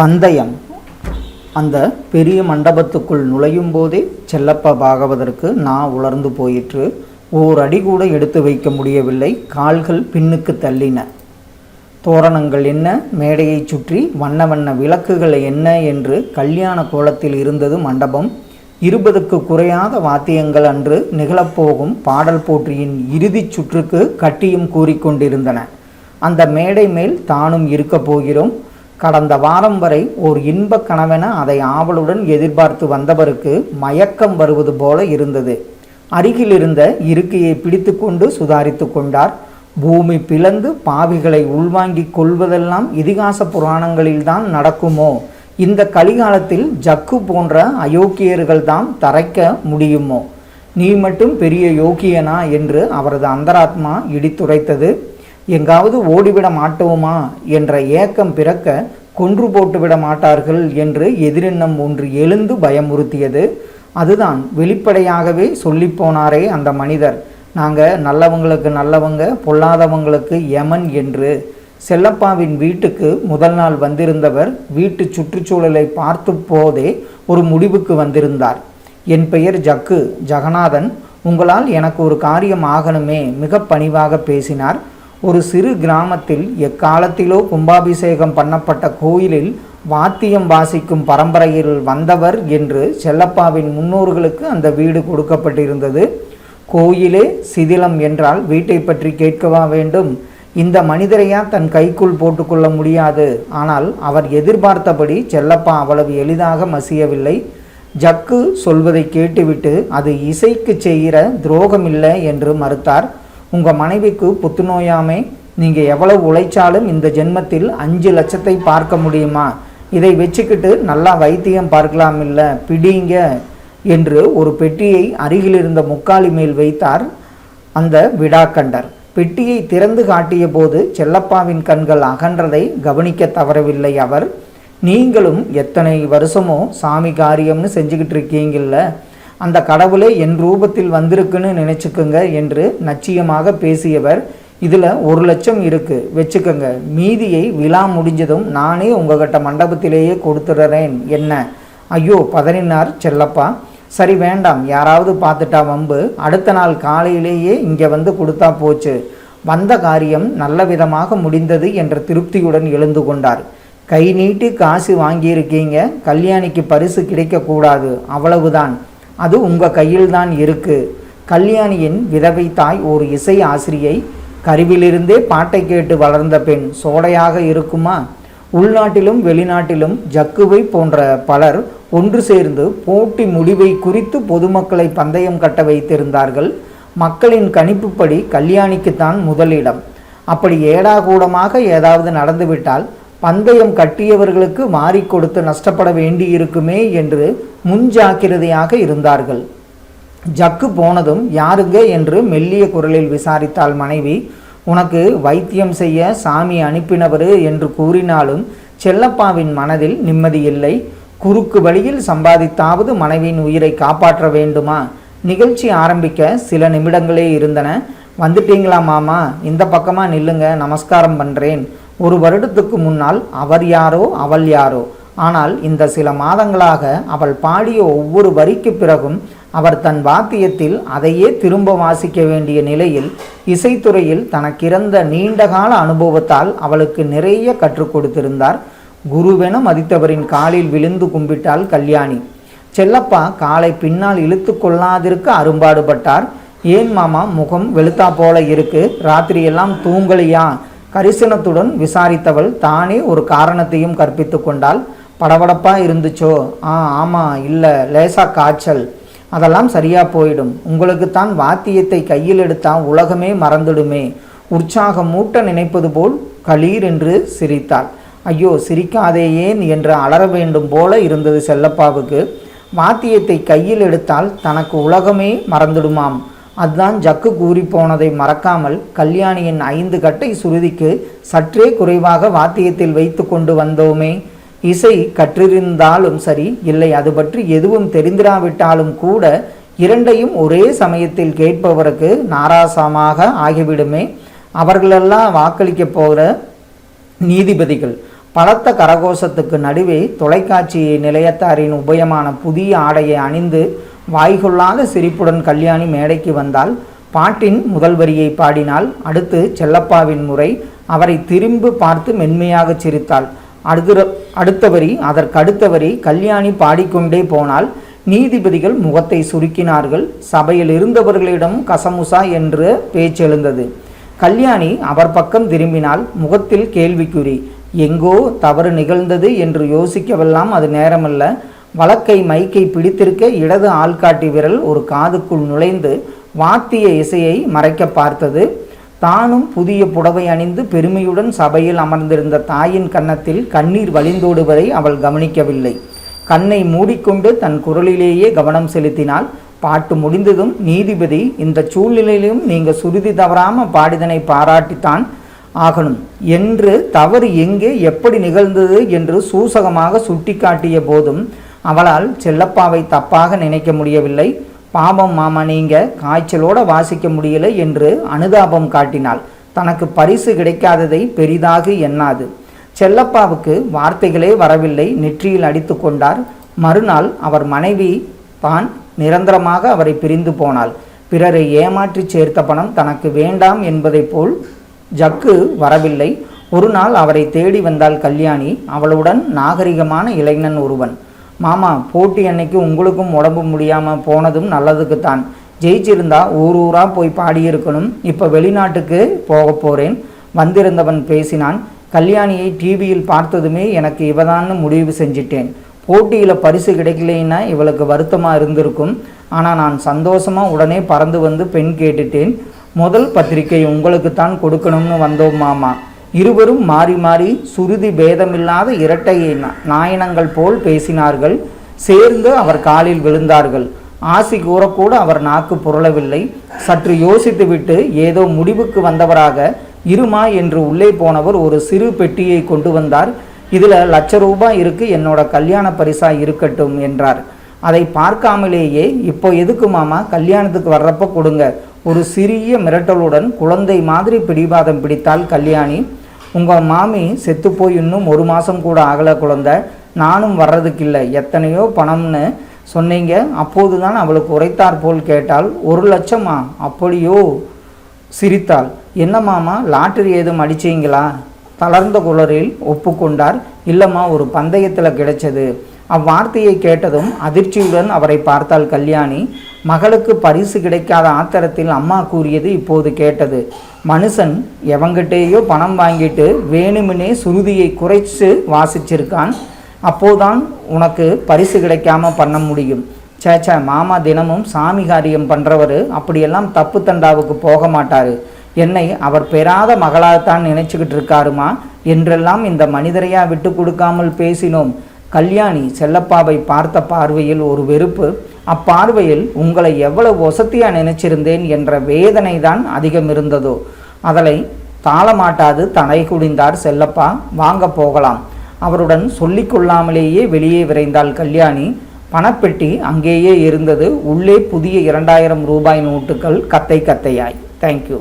பந்தயம். அந்த பெரிய மண்டபத்துக்குள் நுழையும் போதே செல்லப்ப பாகவதற்கு நான் உலர்ந்து போயிற்று. ஓர் அடி கூட எடுத்து வைக்க முடியவில்லை. கால்கள் பின்னுக்கு தள்ளின. தோரணங்கள் என்ன? மேடையைச் சுற்றி வண்ண வண்ண விளக்குகள் என்ன என்று கல்யாண கோலத்தில் இருந்தது மண்டபம். இருபதுக்கு குறையாத வாத்தியங்கள் அன்று நிகழப்போகும் பாடல் போற்றியின் இறுதிச் சுற்றுக்கு கட்டியும் கூறிக்கொண்டிருந்தன அந்த மேடை மேல் தானும் இருக்கப் போகிறோம். கடந்த வாரம் வரை ஓர் இன்பக் கனவென அதை ஆவலுடன் எதிர்பார்த்து வந்தவருக்கு மயக்கம் வருவது போல இருந்தது. அருகில் இருந்த இருக்கையை பிடித்துக்கொண்டு சுதாரித்து கொண்டார். பூமி பிளந்து பாவிகளை உள்வாங்கிக் கொள்வதெல்லாம் இதிகாச புராணங்களில்தான் நடக்குமோ? இந்த கலிகாலத்தில் ஜக்கு போன்ற அயோக்கியர்கள் தான் தரைக்க முடியுமோ? நீ மட்டும் பெரிய யோக்கியனா என்று அவரது அந்தராத்மா இடித்துரைத்தது. எங்காவது ஓடிவிட மாட்டோமா என்ற ஏக்கம் பிறக்க கொன்று போட்டுவிட மாட்டார்கள் என்று எதிரெண்ணம் ஒன்று எழுந்து பயமுறுத்தியது. அதுதான் வெளிப்படையாகவே சொல்லிப்போனாரே அந்த மனிதர். நாங்கள் நல்லவங்களுக்கு நல்லவங்க பொல்லாதவங்களுக்கு யமன் என்று. செல்லப்பாவின் வீட்டுக்கு முதல் நாள் வந்திருந்தவர் வீட்டு சுற்றுச்சூழலை பார்த்து போதே ஒரு முடிவுக்கு வந்திருந்தார். என் பெயர் ஜக்கு ஜெகநாதன். உங்களால் எனக்கு ஒரு காரியம் ஆகணுமே மிக பணிவாக பேசினார். ஒரு சிறு கிராமத்தில் எக்காலத்திலோ கும்பாபிஷேகம் பண்ணப்பட்ட கோயிலில் வாத்தியம் வாசிக்கும் பரம்பரையில் வந்தவர் என்று செல்லப்பாவின் முன்னோர்களுக்கு அந்த வீடு கொடுக்கப்பட்டிருந்தது. கோயிலே சிதிலம் என்றால் வீட்டை பற்றி கேட்கவா வேண்டும். இந்த மனிதரையா தன் கைக்குள் போட்டுக்கொள்ள முடியாது. ஆனால் அவர் எதிர்பார்த்தபடி செல்லப்பா அவ்வளவு எளிதாக மசியவில்லை. ஜக்கு சொல்வதை கேட்டுவிட்டு அது இசைக்கு செய்கிற துரோகமில்லை என்று மறுத்தார். உங்கள் மனைவிக்கு புத்துநோயாமை நீங்கள் எவ்வளவு உழைச்சாலும் இந்த ஜென்மத்தில் அஞ்சு லட்சத்தை பார்க்க முடியுமா? இதை வச்சுக்கிட்டு நல்லா வைத்தியம் பார்க்கலாம் இல்லை பிடிங்க என்று ஒரு பெட்டியை அருகில் இருந்த முக்காலி மேல் வைத்தார் அந்த விடாக்கண்டர். பெட்டியை திறந்து காட்டிய போது செல்லப்பாவின் கண்கள் அகன்றதை கவனிக்க தவறவில்லை அவர். நீங்களும் எத்தனை வருஷமோ சாமி காரியம்னு செஞ்சுக்கிட்டு இருக்கீங்கல்ல? அந்த கடவுளே என் ரூபத்தில் வந்திருக்குன்னு நினச்சிக்குங்க என்று நச்சியமாக பேசியவர் இதில் ஒரு லட்சம் இருக்குது வச்சுக்கோங்க. மீதியை விழா முடிஞ்சதும் நானே உங்ககிட்ட மண்டபத்திலேயே கொடுத்துடுறேன். என்ன? ஐயோ பதறினார் செல்லப்பா. சரி வேண்டாம். யாராவது பார்த்துட்டா வம்பு. அடுத்த நாள் காலையிலேயே இங்கே வந்து கொடுத்தா போச்சு. வந்த காரியம் நல்ல விதமாக முடிந்தது என்ற திருப்தியுடன் எழுந்து கொண்டார். கை நீட்டி காசு வாங்கியிருக்கீங்க. கல்யாணிக்கு பரிசு கிடைக்கக்கூடாது. அவ்வளவுதான். அது உங்கள் கையில்தான் இருக்குது இருக்கு. கல்யாணியின் விதவை தாய் ஒரு இசை ஆசிரியை கருவிலிருந்தே பாட்டை கேட்டு வளர்ந்த பெண் சோடையாக இருக்குமா? உள்நாட்டிலும் வெளிநாட்டிலும் ஜக்குவை போன்ற பலர் ஒன்று சேர்ந்து போட்டி முடிவை குறித்து பொதுமக்களை பந்தயம் கட்ட வைத்திருந்தார்கள். மக்களின் கணிப்புப்படி கல்யாணிக்குத்தான் முதலிடம். அப்படி ஏடாகூடமாக ஏதாவது நடந்துவிட்டால் பந்தயம் கட்டியவர்களுக்கு மாறி கொடுத்து நஷ்டப்பட வேண்டியிருக்குமே என்று முன்ஜாக்கிரதையாக இருந்தார்கள். ஜக்கு போனதும் யாருங்க? என்று மெல்லிய குரலில் விசாரித்தாள் மனைவி. உனக்கு வைத்தியம் செய்ய சாமி அனுப்பினவர்? என்று கூறினாலும் செல்லப்பாவின் மனதில் நிம்மதியில்லை குறுக்கு வழியில் சம்பாதித்தாவது மனைவியின் உயிரை காப்பாற்ற வேண்டுமா? நிகழ்ச்சி ஆரம்பிக்க சில நிமிடங்களே இருந்தன. வந்துட்டீங்களா மாமா? இந்த பக்கமாக நில்லுங்க நமஸ்காரம் பண்ணுறேன் ஒரு வருடத்துக்கு முன்னால் அவர் யாரோ அவள் யாரோ. ஆனால் இந்த சில மாதங்களாக அவள் பாடிய ஒவ்வொரு வரிக்கு பிறகும் அவர் தன் வாத்தியத்தில் அதையே திரும்ப வாசிக்க வேண்டிய நிலையில் இசைத்துறையில் தனக்கிறந்த நீண்டகால அனுபவத்தால் அவளுக்கு நிறைய கற்றுக் கொடுத்திருந்தார். குருவென மதித்தவரின் காலில் விழுந்து கும்பிட்டாள் கல்யாணி. செல்லப்பா காலை பின்னால் இழுத்து கொள்ளாதிருக்க அரும்பாடுபட்டார். ஏன் மாமா முகம் வெளுத்தா போல இருக்கு. ராத்திரியெல்லாம் தூங்கலையா? கரிசனத்துடன் விசாரித்தவள் தானே ஒரு காரணத்தையும் கற்பித்து கொண்டாள் படபடப்பா இருந்துச்சோ? ஆ ஆமாம் இல்லை லேசா காய்ச்சல். அதெல்லாம் சரியா போயிடும். உங்களுக்கு தான் வாத்தியத்தை கையில் எடுத்தால் உலகமே மறந்துடுமே. உற்சாகம் மூட்ட நினைப்பது போல் களீர் என்று சிரித்தாள். ஐயோ சிரிக்காதேயேன் என்று அலற வேண்டும் போல இருந்தது செல்லப்பாவுக்கு. வாத்தியத்தை கையில் எடுத்தால் தனக்கு உலகமே மறந்துடுமாம். அதுதான் ஜக்கு கூறி போனதை மறக்காமல் கல்யாணியின் ஐந்து கட்டை சுருதிக்கு சற்றே குறைவாக வாத்தியத்தில் வைத்து கொண்டு வந்தோமே. இசை கற்றிருந்தாலும் சரி இல்லை அது பற்றி எதுவும் தெரிந்திராவிட்டாலும் கூட இரண்டையும் ஒரே சமயத்தில் கேட்பவருக்கு நாராசமாக ஆகிவிடுமே. அவர்களெல்லாம் வாக்களிக்க போகிற நீதிபதிகள் பலத்த கரகோஷத்துக்கு நடுவே தொலைக்காட்சி நிலையத்தாரின் உபயமான புதிய ஆடையை அணிந்து வாய்கொள்ளாத சிரிப்புடன் கல்யாணி மேடைக்கு வந்தால் பாட்டின் முதல் வரியை பாடினால் அடுத்து செல்லப்பாவின் முறை அவரை திரும்பி பார்த்து மென்மையாக சிரித்தாள். அடுத்த அடுத்த வரி அதற்கடுத்த வரி கல்யாணி பாடிக்கொண்டே போனால் நீதிபதிகள் முகத்தை சுருக்கினார்கள். சபையில் இருந்தவர்களிடம் கசமுசா என்று பேச்செழுந்தது. கல்யாணி அவர் பக்கம் திரும்பினால் முகத்தில் கேள்விக்குறி எங்கோ தவறு நிகழ்ந்தது என்று யோசிக்கவெல்லாம் அது நேரமல்ல. வழக்கை மைக்கை பிடித்திருக்க இடது ஆள்காட்டி விரல் ஒரு காதுக்குள் நுழைந்து வாத்திய இசையை மறைக்க பார்த்தது. தானும் புதிய புடவை அணிந்து பெருமையுடன் சபையில் அமர்ந்திருந்த தாயின் கன்னத்தில் கண்ணீர் வழிந்தோடுவதை அவள் கவனிக்கவில்லை. கண்ணை மூடிக்கொண்டு தன் குரலிலேயே கவனம் செலுத்தினாள். பாட்டு முடிந்ததும் நீதிபதி இந்த சூழ்நிலையிலும் நீங்க சுருதி தவறாம பாடிதனை பாராட்டித்தான் ஆகணும். என்று தவறு எங்கே எப்படி நிகழ்ந்தது? என்று சூசகமாக சுட்டிக்காட்டிய போதும் அவளால் செல்லப்பாவை தப்பாக நினைக்க முடியவில்லை. பாவம் மாமா நீங்க காய்ச்சலோட வாசிக்க முடியல என்று அனுதாபம் காட்டினாள். தனக்கு பரிசு கிடைக்காததை பெரிதாக எண்ணாது. செல்லப்பாவுக்கு வார்த்தைகளே வரவில்லை. நெற்றியில் அடித்து கொண்டார். மறுநாள் அவர் மனைவி தான் நிரந்தரமாக அவரை பிரிந்து போனாள். பிறரை ஏமாற்றி சேர்த்த பணம் தனக்கு வேண்டாம் என்பதைப் போல் ஜக்கு வரவில்லை. ஒரு நாள் அவரை தேடி வந்தாள் கல்யாணி. அவளுடன் நாகரிகமான இளைஞன் ஒருவன். மாமா போட்டி அன்னைக்கு உங்களுக்கும் உடம்பு முடியாமல் போனதும் நல்லதுக்குத்தான். ஜெயிச்சிருந்தா ஊர் ஊராக போய் பாடியிருக்கணும். இப்போ வெளிநாட்டுக்கு போக போகிறேன் வந்திருந்தவன் பேசினான். கல்யாணியை டிவியில் பார்த்ததுமே எனக்கு இவதான்னு முடிவு செஞ்சிட்டேன். போட்டியில் பரிசு கிடைக்கலைன்னா இவளுக்கு வருத்தமாக இருந்திருக்கும். ஆனால் நான் சந்தோஷமாக உடனே பறந்து வந்து பெண் கேட்டுட்டேன். முதல் பத்திரிகை உங்களுக்கு தான் கொடுக்கணும்னு வந்தோம் மாமா. இருவரும் மாறி மாறி சுருதி பேதமில்லாத இரட்டை நா- நாயனங்கள் போல் பேசினார்கள். சேர்ந்து அவர் காலில் விழுந்தார்கள். ஆசி கூறக்கூட அவர் நாக்கு புரளவில்லை. சற்று யோசித்துவிட்டு ஏதோ முடிவுக்கு வந்தவராக இருமா என்று உள்ளே போனவர் ஒரு சிறு பெட்டியை கொண்டு வந்தார். இதில் லட்ச ரூபாய் இருக்கு என்னோட கல்யாண பரிசா இருக்கட்டும் என்றார். அதை பார்க்காமலேயே இப்போ எதுக்கு மாமா கல்யாணத்துக்கு வர்றப்ப கொடுங்க. ஒரு சிறிய மிரட்டலுடன் குழந்தை மாதிரி பிடிவாதம் பிடித்தால் கல்யாணி. உங்கள் மாமி செத்துப்போய் இன்னும் ஒரு மாதம் கூட ஆகலை குழந்த. நானும் வர்றதுக்கு இல்லை எத்தனையோ பணம்னு சொன்னீங்க. அப்போது தான் அவளுக்கு உரைத்தார் போல் கேட்டால் ஒரு லட்சமா? அப்படியோ? சிரித்தாள். என்ன மாமா லாட்டரி ஏதும் அடிச்சீங்களா? தளர்ந்த குளரில் ஒப்புக்கொண்டார். இல்லம்மா ஒரு பந்தயத்தில் கிடைச்சது. அவ்வார்த்தையை கேட்டதும் அதிர்ச்சியுடன் அவரை பார்த்தாள் கல்யாணி. மகளுக்கு பரிசு கிடைக்காத ஆத்திரத்தில் அம்மா கூறியது இப்போது கேட்டது. மனுஷன் எவங்கிட்டேயோ பணம் வாங்கிட்டு வேணுமினே சுருதியை குறைச்சு வாசிச்சிருக்கான். அப்போதான் உனக்கு பரிசு கிடைக்காம பண்ண முடியும். சேச்சா மாமா தினமும் சாமி காரியம் பண்ணுறவர் அப்படியெல்லாம் தப்பு தண்டாவுக்கு போக மாட்டார். என்னை அவர் பெறாத மகளாகத்தான் நினைச்சுக்கிட்டு இருக்காருமா? என்றெல்லாம் இந்த மனிதரையா விட்டு கொடுக்காமல் பேசினோம். கல்யாணி செல்லப்பாவை பார்த்த பார்வையில் ஒரு வெறுப்பு அப்பார்வையில் உங்களை எவ்வளவு ஒசத்தியா நினைச்சிருந்தேன் என்ற வேதனை தான் அதிகம் இருந்ததோ அதனை தாளமாட்டாது தலை குடிந்தார் செல்லப்பா வாங்க போகலாம். அவருடன் சொல்லிக்கொள்ளாமலேயே வெளியே விரைந்தாள் கல்யாணி. பணப்பெட்டி அங்கேயே இருந்தது. உள்ளே புதிய இரண்டாயிரம் ரூபாய் நோட்டுகள் கத்தை கத்தையாய். தேங்க்யூ